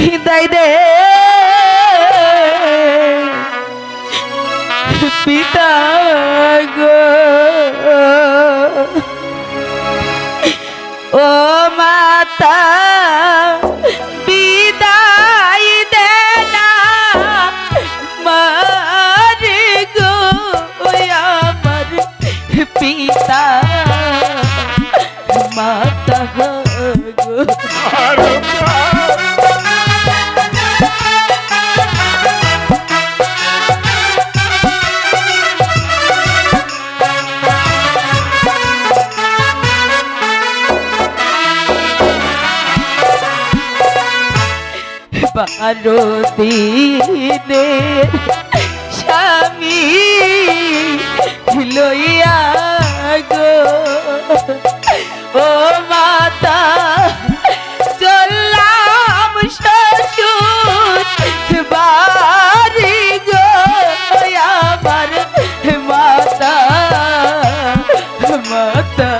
হৃদয় দে। পিতা গো। ও মাতা, বিদায় দে না। মারি গো আমার পিতা। মাতা গো। বারো দিনের স্বামী লইয়া গো। ও মাতা চললাম শ্বশুর বাড়ি গো আমার মাতা মাতা।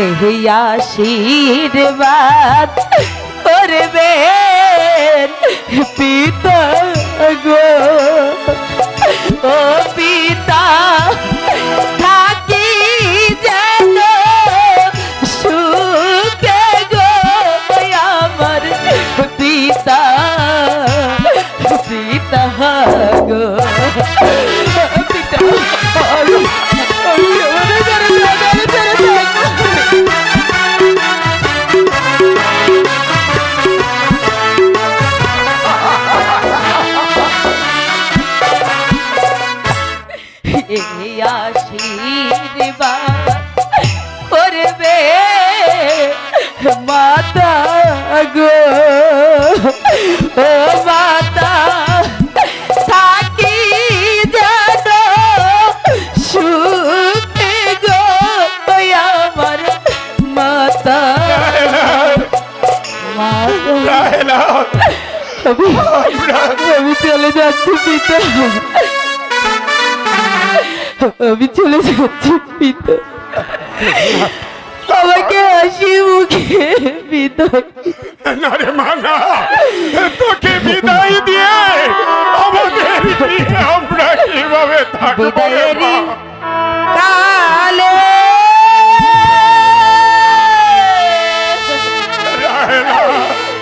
এই আশীর্বাদ করবে পিতা গো। আশীর্বাদ করবে মাতা গো ও মাতা আমি চলে যাচ্ছি পিতা আমি চলে যাচ্ছি পিতা। আমাকে হাসি মুখে পিতা